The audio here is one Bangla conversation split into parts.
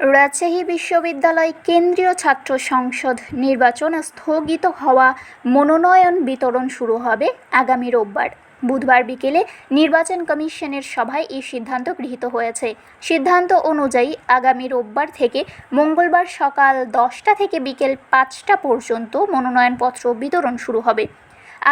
রাজশাহী বিশ্ববিদ্যালয় কেন্দ্রীয় ছাত্র সংসদ নির্বাচন স্থগিত হওয়া মনোনয়ন বিতরণ শুরু হবে আগামী রোববার। বুধবার বিকেলে নির্বাচন কমিশনের সভায় এই সিদ্ধান্ত গৃহীত হয়েছে। সিদ্ধান্ত অনুযায়ী আগামী রোববার থেকে মঙ্গলবার সকাল দশটা থেকে বিকেল পাঁচটা পর্যন্ত মনোনয়নপত্র বিতরণ শুরু হবে।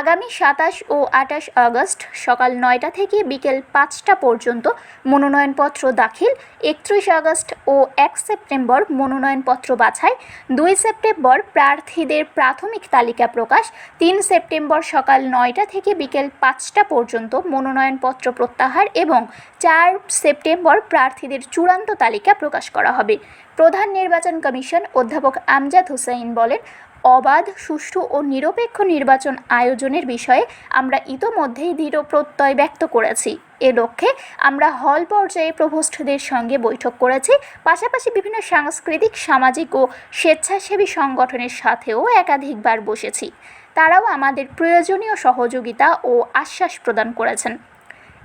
আগামী সাতাশ ও আটাশ আগস্ট সকাল নয়টা থেকে বিকেল পাঁচটা পর্যন্ত মনোনয়নপত্র দাখিল, একত্রিশ আগস্ট ও এক সেপ্টেম্বর মনোনয়নপত্র বাছাই, দুই সেপ্টেম্বর প্রার্থীদের প্রাথমিক তালিকা প্রকাশ, তিন সেপ্টেম্বর সকাল নয়টা থেকে বিকেল পাঁচটা পর্যন্ত মনোনয়নপত্র প্রত্যাহার এবং চার সেপ্টেম্বর প্রার্থীদের চূড়ান্ত তালিকা প্রকাশ করা হবে। প্রধান নির্বাচন কমিশন অধ্যাপক আমজাদ হুসাইন বলেন অবাধ, সুষ্ঠু ও নিরপেক্ষ নির্বাচন আয়োজনের বিষয়ে আমরা ইতোমধ্যেই দৃঢ় প্রত্যয় ব্যক্ত করেছি। এ লক্ষ্যে আমরা হল পর্যায়ে প্রভোস্টদের সঙ্গে বৈঠক করেছি। পাশাপাশি বিভিন্ন সাংস্কৃতিক, সামাজিক ও স্বেচ্ছাসেবী সংগঠনের সাথেও একাধিকবার বসেছি। তারাও আমাদের প্রয়োজনীয় সহযোগিতা ও আশ্বাস প্রদান করেছেন।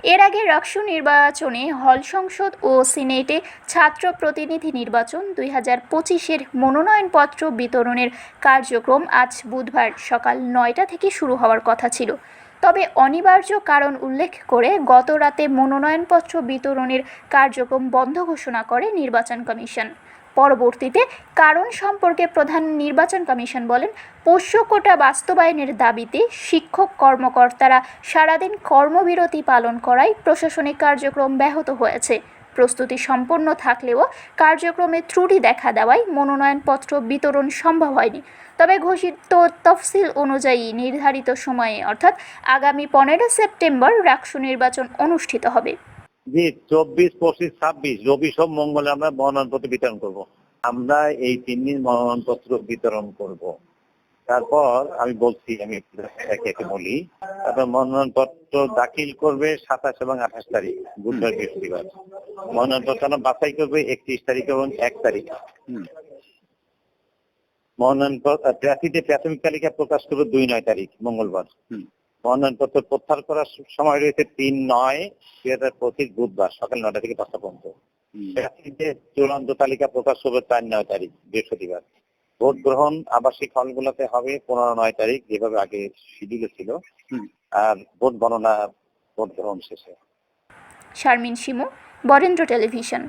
এর আগে রাকসু নির্বাচনে হল সংসদ ও সিনেটে ছাত্র প্রতিনিধি নির্বাচন দুই হাজার পঁচিশের মনোনয়নপত্র বিতরণের কার্যক্রম আজ বুধবার সকাল নয়টা থেকে শুরু হওয়ার কথা ছিল। তবে অনিবার্য কারণ উল্লেখ করে গত রাতে মনোনয়নপত্র বিতরণের কার্যক্রম বন্ধ ঘোষণা করে নির্বাচন কমিশন। পরবর্তীতে কারণ সম্পর্কে প্রধান নির্বাচন কমিশন বলেন, পোষ্য কোটা বাস্তবায়নের দাবিতে শিক্ষক কর্মকর্তারা সারাদিন কর্মবিরতি পালন করায় প্রশাসনিক কার্যক্রম ব্যাহত হয়েছে। প্রস্তুতি সম্পন্ন থাকলেও কার্যক্রমে ত্রুটি দেখা দেওয়ায় মনোনয়নপত্র বিতরণ সম্ভব হয়নি তবে ঘোষিত তফসিল অনুযায়ী নির্ধারিত সময়ে, অর্থাৎ আগামী পনেরো সেপ্টেম্বর, রাকসু নির্বাচন অনুষ্ঠিত হবে জি, চব্বিশ, পঁচিশ, ছাব্বিশ, রবি সব মঙ্গলে আমরা মনোনয়নপত্র বিতরণ করব। আমরা এই তিন দিন মনোনয়নপত্র বিতরণ করব। তারপর আমি বলছি আমি একে একে বলি তারপর মনোনয়নপত্র দাখিল করবে সাতাশ এবং আঠাশ তারিখ বুধবার বৃহস্পতিবার। মনোনয়নপত্র বাছাই করবে একত্রিশ তারিখ এবং এক তারিখ। মনোনয়নপত্র প্রার্থীদের প্রাথমিক তালিকা প্রকাশ করবে দুই নয় তারিখ মঙ্গলবার। মনোনয়নপত্র প্রত্যাহার করার সময় রয়েছে তিন নয় দুই হাজার পঁচিশ বুধবার সকাল নটা থেকে পাঁচটা পর্যন্ত। প্রার্থীদের চূড়ান্ত তালিকা প্রকাশ করবে চার নয় তারিখ বৃহস্পতিবার। ভোট গ্রহণ আবাসিক হলগুলোতে হবে পনেরো নয় তারিখ যেভাবে আগে শিডিউলে ছিল। আর ভোট গণনা ভোট গ্রহণ শেষে। শারমিন শিমু বরেন্দ্র টেলিভিশন।